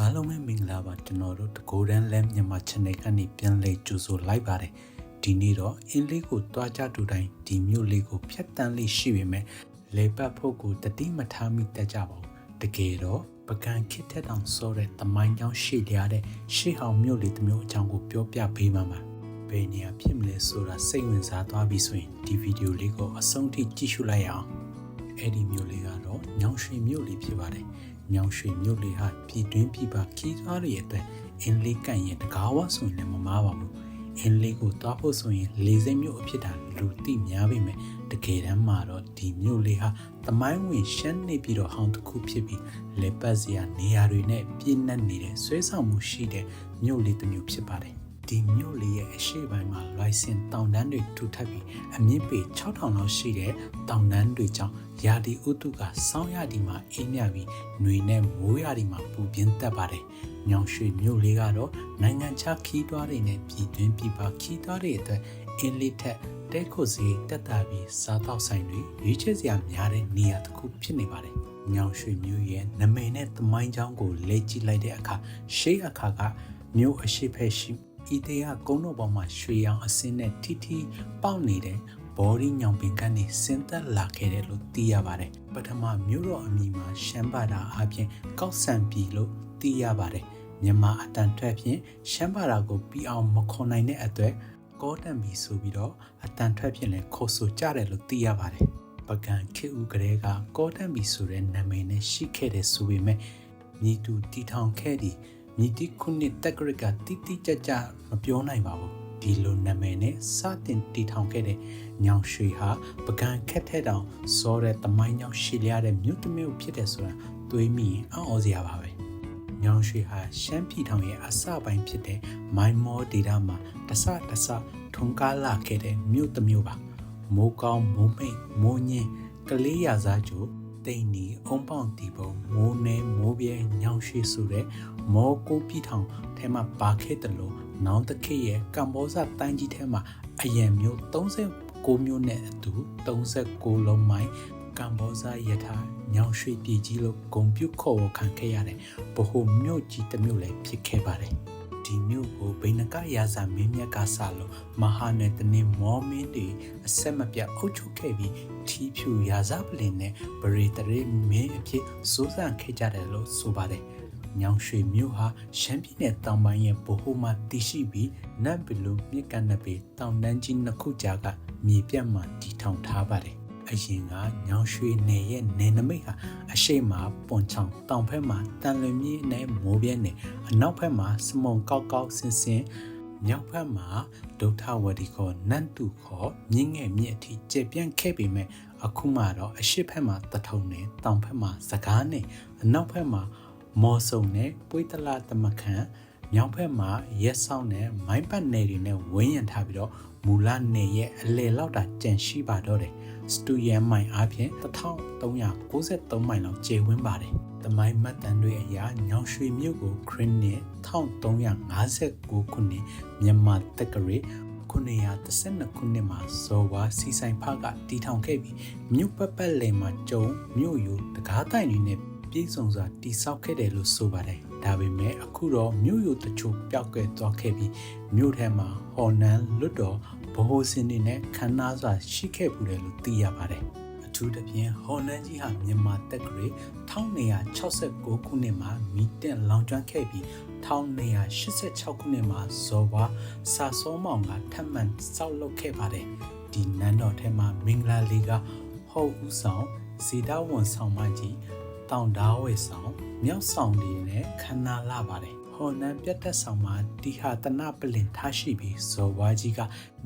အားလုံးပဲမင်္ဂလာပါကျွန်တော်တို့တကိုးတန်းလဲမြန်မာ channel ကနေပြန်လည်ကြိုဆိုလိုက်ပါတယ်ဒီနေ့တော့အင်းလေးကိုတွားကြတူတိုင်းဒီမြို့လေးကိုဖျက်တမ်းလေးရှိပေမဲ့လေပတ်ဖို့ကိုတတိမထားမိတတ်ကြပါဘူးတကယ်တော့ပကံခစ်ထက်တောင်စောတဲ့တမိုင်းကြောင်းရှေ့လျားတဲ့ရှေ့ဟောင်မြို့လေးတစ်မျိုးအကြောင်းကိုပြောပြပေးမှာပါဘယ်နေရာဖြစ်မလဲဆိုတာစိတ်ဝင်စားသွားပြီဆိုရင်ဒီဗီဒီယိုလေးကိုအဆုံးထိကြည့်ရှုလိုက်ရအောင်အဲ့ဒီမြို့လေးကတော့ညောင်ရွှေမြို့လေးဖြစ်ပါတယ် ညောင်ရွှေမြို့လေးဟာပြည်တွင်းပြည်ပခီးသွားတွေအတွက်အင်းလေးကန့်ရင်တကားဝဆိုရင်လည်းမမားပါဘူးအင်းလေးကိုသွားဖို့ဆိုရင်လေးစိမ့်မြို့အဖြစ်တာလူသိများပေမဲ့တကယ်တမ်းမှာတော့ဒီမြို့လေးဟာတမိုင်းဝင်ရှမ်းနေပြီးတော့ဟောင်းတစ်ခုဖြစ်ပြီးလေပတ်စရာနေရာတွေနဲ့ပြည့်နှက်နေတဲ့ဆွဲဆောင်မှုရှိတဲ့မြို့လေးတစ်မျိုးဖြစ်ပါတယ် ဒီမြို့လေးရဲ့အရှိပိုင်းမှာ license တောင်တန်းတွေထူထပ်ပြီးအမြင့်ပေ6000လောက်ရှိတဲ့တောင်တန်းတွေကြောင့်ရာဒီဥတုကစောင်းရဒီမှာအေးမြပြီးຫນွေနဲ့မိုးရဒီမှာပူပြင်းတက်ပါတယ်။ညောင်ရွှေမြို့လေးကတော့နိုင်ငံခြားခီးသွားတွေနဲ့ပြည်တွင်းပြည်ပခီးသွားတွေအတွက်အင်းလေးထက်တဲခုစီတက်တာပြီးစားတော့ဆိုင်တွေရွေးချယ်စရာများတဲ့နေရာတစ်ခုဖြစ်နေပါတယ်။ညောင်ရွှေမြို့ရဲ့နမိတ်နဲ့သမိုင်းကြောင်းကိုလေ့ကြည့်လိုက်တဲ့အခါရှေးအခါကမြို့အရှိဖက်ရှိ ဤတရားကုန်းတော်ပေါ်မှာရွှေရောင်အစင်းနဲ့ထိထိပေါက်နေတဲ့ဘော်ဒီညောင်ပင်ကနေဆင်းသက်လာခဲ့တယ်လို့သိရပါတယ်ပထမမြို့တော်အမည်မှာရှမ်းဘာသာအပြင်ကောက်ဆန်ပြည်လို့သိရပါတယ်မြန်မာအတန်ထွက်ဖြင့်ရှမ်းဘာသာကိုပြီးအောင်မခွန်နိုင်တဲ့အတွက်ကောတံဘီဆိုပြီးတော့အတန်ထွက်ဖြင့်လည်းခေါ်ဆိုကြတယ်လို့သိရပါတယ်ပကံခေဦးကလေးကကောတံဘီဆိုတဲ့နာမည်နဲ့ရှိခဲ့တယ်ဆိုပေမဲ့မြည်သူတီထောင်ခဲ့သည် မြည်တိခုနှစ်တက်ကရကတိတိကျကျမပြောနိုင်ပါဘူးဒီလိုနာမည်နဲ့စတင်တည်ထောင်ခဲ့တဲ့ညောင်ရွှေဟာပကံခက်ထဲတောင်စောတဲ့တမိုင်းညောင်ရှည်လျားတဲ့မြို့တစ်မြို့ဖြစ်တယ်ဆိုတာတွေးမိရင်အံ့ဩစရာပါပဲညောင်ရွှေဟာရှမ်းပြည်ထောင်ရဲ့အစပိုင်းဖြစ်တဲ့မိုင်းမောဒေတာမှာတဆတဆထုံကားလာခဲ့တဲ့မြို့တစ်မြို့ပါမိုးကောင်းမိုးမိတ်မိုးညင်းကလေးရစားကျို့ တိန်နီအုံပေါင်တီပုံမိုးနေမိုးပြဲညောင်ရွှေဆိုတဲ့မောကိုပြည်ထောင်ထဲမှာပါခဲ့တယ်လို့နောင်တခေတ်ရဲ့ကမ္ဘောဇတိုင်းကြီးထဲမှာအယံမျိုး39မျိုးနဲ့အတူ39လုံးမိုင်းကမ္ဘောဇယထာညောင်ရွှေပြည်ကြီးလို့ဂုံပြုတ်ခေါ်ခံခဲ့ရတယ်။ဗဟိုမြို့ကြီးတစ်မြို့လည်းဖြစ်ခဲ့ပါတယ်။ ဒီမြို့ကိုဗိနကရာဇာမင်းမြတ်ကဆလို့မဟာနယ်တနေမောမင်းတွေအဆက်မပြတ်အုပ်ချုပ်ခဲ့ပြီးထီးဖြူရာဇပလင်နဲ့ဗရေတရေမင်းအဖြစ်စိုးစံခဲ့ကြတယ်လို့ဆိုပါတယ်။ညောင်ရွှေမြို့ဟာရှမ်းပြည်နယ်တောင်ပိုင်းရဲ့ဗဟိုမှာတည်ရှိပြီးနတ်ဘလူမြစ်ကမ်းနပေတောင်တန်းကြီးနှစ်ခုကြားကမြေပြတ်မှတည်ထောင်ထားပါတယ်။ အရင်ကညောင်ရွှေနယ်ရဲ့နယ်နမိတ်ဟာအရှိမပွန်ချောင်တောင်ဘက်မှာတန်လွင်မြစ်နဲ့မိုးပြဲနယ်အနောက်ဘက်မှာစမုံကောက်ကောက်ဆင်းဆင်းမြောက်ဘက်မှာဒုထဝတီခေါ်နန့်တူခေါ်မြင်းငယ်မြစ်အထိကျေပြန့်ခဲ့ပေမဲ့အခုမှတော့အရှိဘက်မှာတထုံနဲ့တောင်ဘက်မှာစကားနဲ့အနောက်ဘက်မှာမော်ဆုံနဲ့ပွေးတလာတမခန့် မြောက်ဘက်မှာရက်ဆောင်နဲ့မိုင်းပတ်နယ်တွေနဲ့ဝင်းရံထားပြီးတော့မူလနယ်ရဲ့အလယ်လောက်တာကြန့်ရှိပါတော့တယ်စတူယန်မိုင်အားဖြင့်1393မိုင်လောက်ကျေဝန်းပါတယ်။တမိုင်းမှတ်တမ်းတွေအရညောင်ရွှေမြို့ကိုခရစ်နှစ်1359ခုနှစ်မြန်မာတက္ကရာ912ခုနှစ်မှာဇော်ဝါစီဆိုင်ဖကတီထောင်ခဲ့ပြီးမြို့ပတ်ပတ်လည်မှာကျုံမြို့ယူတကားတိုင်တွေနဲ့ပြည့်စုံစွာတိဆောက်ခဲ့တယ်လို့ဆိုပါတယ်။ ဒါပေမဲ့အခုတော့မြို့ယူတချို့ပျောက်ကွယ်သွားခဲ့ပြီးမြို့ထဲမှာဟော်နန်လွတ်တော်ဗဟိုစင်တွေနဲ့ခန်းနာစွာရှိခဲ့ပူတယ်လို့သိရပါတယ်။အထူးသဖြင့်ဟော်နန်ကြီးဟာမြန်မာတက်ကရေ1969ခုနှစ်မှာမီတင်လောင်ကျွမ်းခဲ့ပြီး1986ခုနှစ်မှာဇော်ဝါစာစောမောင်ကထပ်မံစောက်လုပ်ခဲ့ပါတယ်။ဒီနန်းတော်ထဲမှာမင်္ဂလာလီကဟောက်ဦးဆောင်ဇေဒဝန်ဆောင်မကြီး တောင်ဓာဝဲဆောင်မြောက်ဆောင်တွေနဲ့ခန္ဓာလာပါတယ်ဟော်နန်ပြတ်သက်ဆောင်မှာတီဟာတနပလင်ထားရှိပြီးဇော်ဝါကြီးက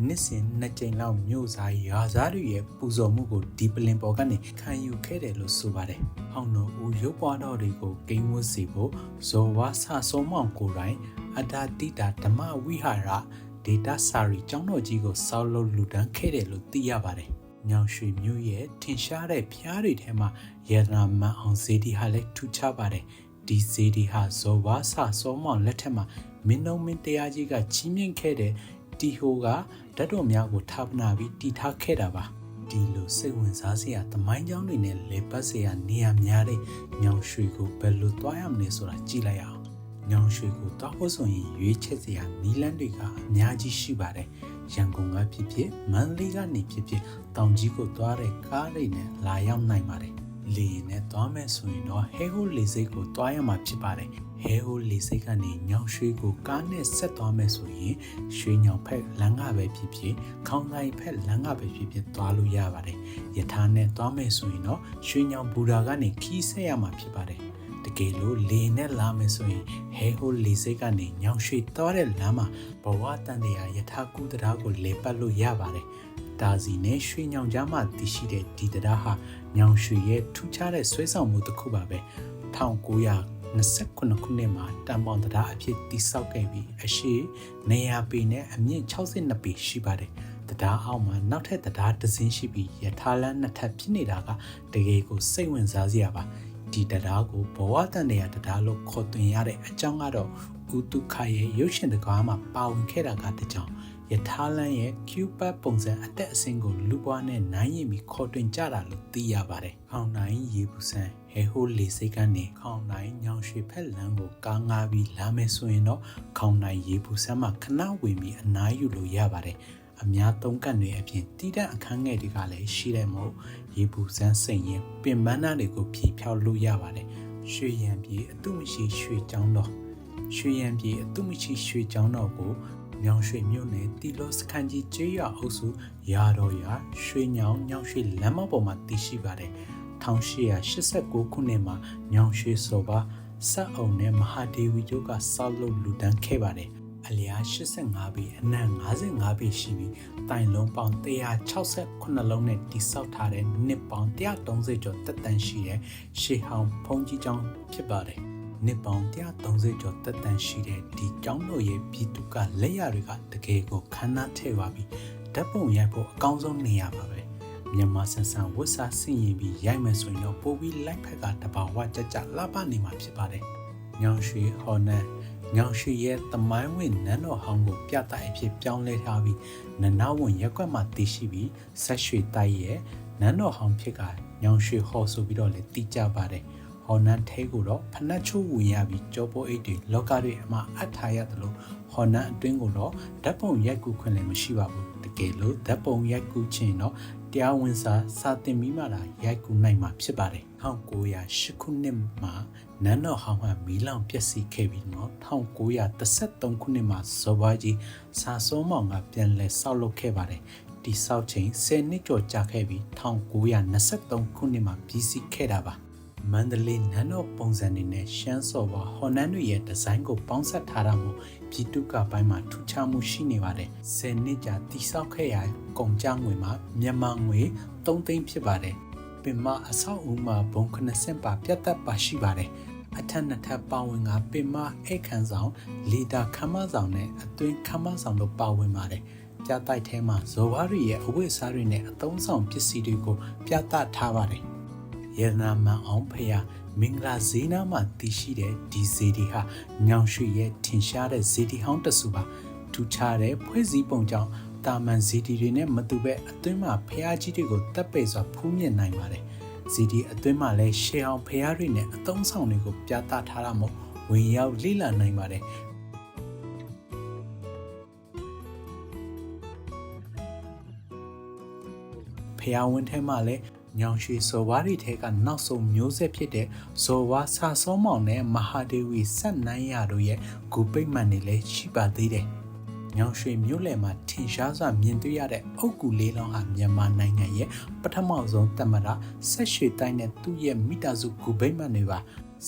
နှစ်စဉ်နှစ်ကြိမ်လောက်မြို့စားရွာစားတွေရဲ့ပူဇော်မှုကိုဒီပလင်ပေါ်ကနေခံယူခဲ့တယ်လို့ဆိုပါတယ်။ဟောင်းတော်ဦးရုပ်ပွားတော်တွေကိုဂိမ်းဝတ်စီဖို့ဇော်ဝါဆဆုံးမောင်ကိုယ်တိုင်အဒါတိတာဓမ္မဝိဟာရဒေတာစာရီကျောင်းတော်ကြီးကိုစောက်လုပ်လူတန်းခဲ့တယ်လို့သိရပါတယ်။ ညောင်ရွှေမျိုးရဲ့ထင်ရှားတဲ့ဖျားတွေထဲမှာယေဒနာမန်အောင်ဇေဒီဟာလည်းထူးခြားပါတယ်ဒီဇေဒီဟာဇော်ဝါဆာစောမောင်လက်ထက်မှာမင်းနှုံမင်းတရားကြီးကကြီးမြင့်ခဲ့တဲ့တီဟိုကဓာတ်တော်များကိုထာပနာပြီးတည်ထားခဲ့တာပါဒီလိုစိတ်ဝင်စားစရာသမိုင်းကြောင်းတွေနဲ့လေပတ်စရာနေရာများတဲ့ညောင်ရွှေကိုဘယ်လိုတွားရမလဲဆိုတာကြည့်လိုက်အောင်ညောင်ရွှေကိုတောက်ဖို့ဆိုရင်ရွေးချက်စရာနီလန်းတွေကအများကြီးရှိပါတယ် ရန်ကုန်ကဖြစ်ဖြစ်မန္တလေးကနေဖြစ်ဖြစ်တောင်ကြီးကိုသွားတဲ့ကားတွေနဲ့လာရောက်နိုင်ပါတယ်လေယာဉ်နဲ့သွားမယ်ဆိုရင်တော့ဟဲဟိုလေစိတ်ကိုသွားရမှာဖြစ်ပါတယ်ဟဲဟိုလေစိတ်ကနေညောင်ရွှေကိုကားနဲ့ဆက်သွားမယ်ဆိုရင်ရွှေညောင်ဖက်လမ်းကပဲဖြစ်ဖြစ်ခေါင်းတိုင်းဖက်လမ်းကပဲဖြစ်ဖြစ်သွားလို့ရပါတယ်ယထာနဲ့သွားမယ်ဆိုရင်တော့ရွှေညောင်ဘူတာကနေခီးဆက်ရမှာဖြစ်ပါတယ် တကယ်လို့လေနဲ့လာမယ်ဆိုရင်ဟဲဟိုလေစိတ်ကနေညောင်ရွှေသွားတဲ့လမ်းမှာဘဝတန်တရားယထာကူတရားကိုလေပတ်လို့ရပါတယ်ဒါစီနဲ့ရွှေညောင်ကြားမှာတည်ရှိတဲ့ဒီတရားဟာညောင်ရွှေရဲ့ထူးခြားတဲ့ဆွဲဆောင်မှုတစ်ခုပါပဲ1929ခုနှစ်မှာတန်ပေါင်တရားအဖြစ်တည်ဆောက်ခဲ့ပြီးအရှိနေရာပေနဲ့အမြင့်62ပေရှိပါတယ်တရားအောက်မှာနောက်ထပ်တရားတစ်စင်းရှိပြီးယထာလန်းနှစ်ထပ်ဖြစ်နေတာကတကယ်ကိုစိတ်ဝင်စားစရာပါ ဒီတရားကိုဘဝတန်တရားတရားလို့ခေါ်သွင်းရတဲ့အကြောင်းကတော့ဥတုခရဲ့ရုပ်ရှင်တကားမှာပါဝင်ခဲ့တာကတကြောင်ယထာလန်းရဲ့ Cupid ပုံစံအသက်အဆင့်ကိုလူပွားနဲ့နိုင်ရင်ပြီးခေါ်တွင်ကြတာလို့သိရပါတယ်။ခေါင်နိုင်ရေပူစံဟဲဟိုလေစိတ်ကနေခေါင်နိုင်ညောင်ရွှေဖက်လန်းကိုကားငါပြီးလာမယ်ဆိုရင်တော့ခေါင်နိုင်ရေပူစံမှာခဏဝင်ပြီးအနားယူလို့ရပါတယ်။အများသုံးကတ်တွေအပြင်တီးတန့်အခန်းငယ်တွေကလည်းရှိတယ်မို့ ရေပူစမ်းစိန်ရင်ပင်ပန်းသားတွေကိုဖြီးဖြောက်လို့ရပါတယ်ရွှေရံပြေအတုမရှိရွှေချောင်းတော်ရွှေရံပြေအတုမရှိရွှေချောင်းတော်ကိုညောင်ရွှေမြို့နယ်တီလောစခန်းကြီးကျေးရွာအုပ်စုရာတော်ရွာရွှေညောင်ညောင်ရွှေလမ်းမပေါ်မှာတည်ရှိပါတယ်1889ခုနှစ်မှာညောင်ရွှေစောပါဆက်အောင်နဲ့မဟာဒေဝီတို့ကဆောက်လုပ်လူတန်းခဲ့ပါတယ် အလျား85ပေအနံ့55ပေရှိပြီးတိုင်လုံးပေါင်း168လုံးနဲ့တိစောက်ထားတဲ့နှစ်ပေါင်း130ကျော်တက်တန်ရှိတဲ့ရှေးဟောင်းဖုန်ကြီးကျောင်းဖြစ်ပါတယ်။နှစ်ပေါင်း130ကျော်တက်တန်ရှိတဲ့ဒီကျောင်းတော်ရဲ့ပြည်သူကလက်ရတွေကတကယ်ကိုခမ်းနားထဲပါပြီးဓာတ်ပုံရိုက်ဖို့အကောင်းဆုံးနေရာပါပဲ။မြန်မာဆန်ဆန်ဝတ်စားဆင်ရင်ပြီးရိုက်မယ်ဆိုရင်တော့ပိုပြီးလိုက်ဖက်ကတဘာဝကြကြလှပနေမှာဖြစ်ပါတယ်။ညောင်ရွှေဟော်နန် ညောင်ရှိရဲ့တမိုင်းဝင်နန်းတော်ဟောင်းကိုပြသအဖြစ်ပြောင်းလဲထားပြီးနနဝင်ရက်ကွက်မှာတည်ရှိပြီးဆက်ရွှေတိုက်ရဲ့နန်းတော်ဟောင်းဖြစ်ကညောင်ရွှေဟော်ဆိုပြီးတော့လည်းတည်ကြပါတယ်ဟော်နန်းထဲကိုတော့ဖနက်ချိုးဝင်ရပြီးကြောပိုးအိတ်တွေလောကတွေအမှအပ်ထားရတယ်လို့ဟော်နန်းအတွင်းကိုတော့ဓာတ်ပုံရိုက်ကူးခွင့်လည်းမရှိပါဘူးတကယ်လို့ဓာတ်ပုံရိုက်ကူးခြင်းတော့ တရားဝင်စာစာတင်ပြီးမှလာရိုက်ကူးနိုင်မှာဖြစ်ပါတယ်1908ခုနှစ်မှာနန်းတော်ဟောင်းကမီးလောင်ပျက်စီးခဲ့ပြီးတော့1933ခုနှစ်မှာဇော်ဘွားကြီးစာစိုးမောင်ကပြန်လည်ဆောက်လုပ်ခဲ့ပါတယ်ဒီဆောက်ချိန်10နှစ်ကျော်ကြာခဲ့ပြီး1923ခုနှစ်မှာပြီးစီးခဲ့တာပါ မန္တလေးနန်းတော်ပုံစံတွေနဲ့ရှမ်းစော်ပါဟော်နန်းတွေရဲ့ဒီဇိုင်းကိုပေါင်းစပ်ထားတာမို့ပြည်သူကပိုင်းမှာထူးခြားမှုရှိနေပါတယ်။10နှစ်ကြာတိဆောက်ခဲ့ရကုန်ကြငွေမှာမြန်မာငွေ3သိန်းဖြစ်ပါတယ်။ပင်မအဆောက်အဦမှာဘုံ90ပါပြတ်သက်ပါရှိပါတယ်။အထက်နှစ်ထပ်ပါဝင်ကပင်မအိတ်ခမ်းဆောင်လီတာခမ်းမဆောင်နဲ့အသွင်ခမ်းမဆောင်တို့ပါဝင်ပါတယ်။ပြတိုက်ထဲမှာဇော်ဝါရီရဲ့အဝတ်အစားတွေနဲ့အသုံးဆောင်ပစ္စည်းတွေကိုပြသထားပါတယ်။ ရနာမန်အောင်ဖျားမင်္ဂလာဈေးနားမှာတည်ရှိတဲ့ဒီဈေးဒီဟာညောင်ရွှေရဲ့ထင်ရှားတဲ့ဈေးဒီဟောင်းတဆူပါထူခြားတဲ့ဖွဲ့စည်းပုံကြောင့်တာမန်ဈေးဒီတွေနဲ့မတူပဲအတွင်းမှာဖျားကြီးတွေကိုတပ်ပိတ်စွာဖူးမြင်နိုင်ပါတယ်ဈေးဒီအတွင်းမှာလည်းရှေးအောင်ဖျားတွေနဲ့အသုံးဆောင်တွေကိုပြသထားတာမို့ဝင်ရောက်လေ့လာနိုင်ပါတယ်ဖျားဝင်းထဲမှာလည်း ညောင်ရွှေဇော်ဝါးတွေထဲကနောက်ဆုံးမျိုးဆက်ဖြစ်တဲ့ဇော်ဝါးဆာစောမောင်နဲ့မဟာဒေဝီဆက်နန်းရတို့ရဲ့ဂူပိတ်မှန်တွေလည်းရှိပါသေးတယ်။ညောင်ရွှေမြို့လယ်မှာထင်ရှားစွာမြင်တွေ့ရတဲ့အုတ်ကူလေးလောင်းဟာမြန်မာနိုင်ငံရဲ့ပထမဆုံးတမရဆက်ရွှေတိုင်းနဲ့သူ့ရဲ့မိသားစုဂူပိတ်မှန်တွေပါ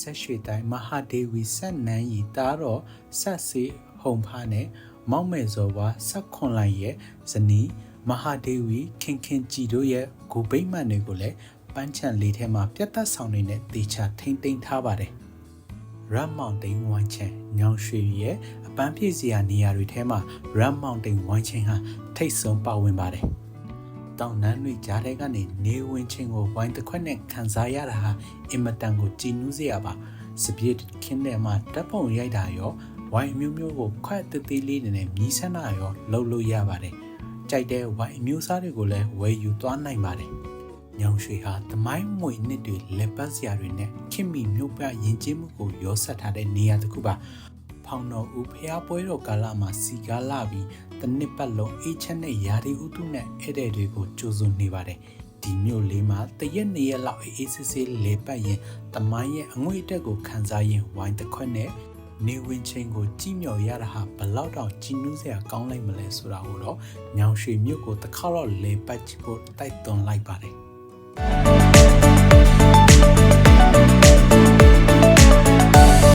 ဆက်ရွှေတိုင်းမဟာဒေဝီဆက်နန်းရီတားတော့ဆက်စေဟုံဖားနဲ့မောက်မဲ့ဇော်ဝါဆက်ခွန်လိုက်ရဲ့ဇနီး မဟာဒေဝီခင်ခင်ကြည်တို့ရဲ့ဂူဗိမ့်မှန်တွေကိုလည်းပန်းချံလေးထဲမှာပြတ်သက်ဆောင်နေနဲ့တေချာထိမ့်သိမ်းထားပါတယ်။ Ram Mountain ဝိုင်းချင်ညောင်ရွှေရဲ့အပန်းဖြည့်စရာနေရာတွေထဲမှာ Ram Mountain ဝိုင်းချင်ဟာထိတ်ဆုံးပါဝင်ပါတယ်။တောင်နန်းတွေကြားထဲကနေနေဝင်ချင်းကိုဝိုင်းတစ်ခွက်နဲ့ခံစားရတာဟာအင်မတန်ကိုကြည်နူးစရာပါ။စပြည့်ခင်းထဲမှာဓာတ်ပုံရိုက်တာရောဝိုင်းမျိုးမျိုးကိုခွက်တသေးလေးနဲ့မြည်ဆန်းတာရောလှုပ်လို့ရပါတယ်။ ကြိုက်တဲ့ဝိုင်အမျိုးအစားတွေကိုလည်းဝယ်ယူသွားနိုင်ပါတယ်ညောင်ရွှေဟာသမိုင်းမွေနှစ်တွေလက်ပတ်စရာတွေနဲ့ခင်မီမြို့ပြယဉ်ကျေးမှုကိုရောဆက်ထားတဲ့နေရာတစ်ခုပါဖောင်တော်ဦးဖျားပွဲတော်ကာလမှာစီကားလာပြီးတစ်နှစ်ပတ်လုံးအေးချမ်းတဲ့ယာဒီဥတုနဲ့ဧည့်သည်တွေကိုကြိုဆိုနေပါတယ်ဒီမြို့လေးမှာတရက်နှစ်ရက်လောက်အေးဆေးဆေးလေပတ်ရင်တမိုင်းရဲ့အငွေအတက်ကိုခန်းစားရင်ဝိုင်းတစ်ခွက်နဲ့ နေဝင်ချင်းကိုကြည့်မြော်ရတာဟာဘလောက်တောင်ကြည်နူးစရာကောင်းလိုက်မလဲဆိုတာကိုတော့ညောင်ရွှေမြို့ကိုတစ်ခါတော့လေပတ်ကြည့်ဖို့တိုက်တွန်းလိုက်ပါတယ်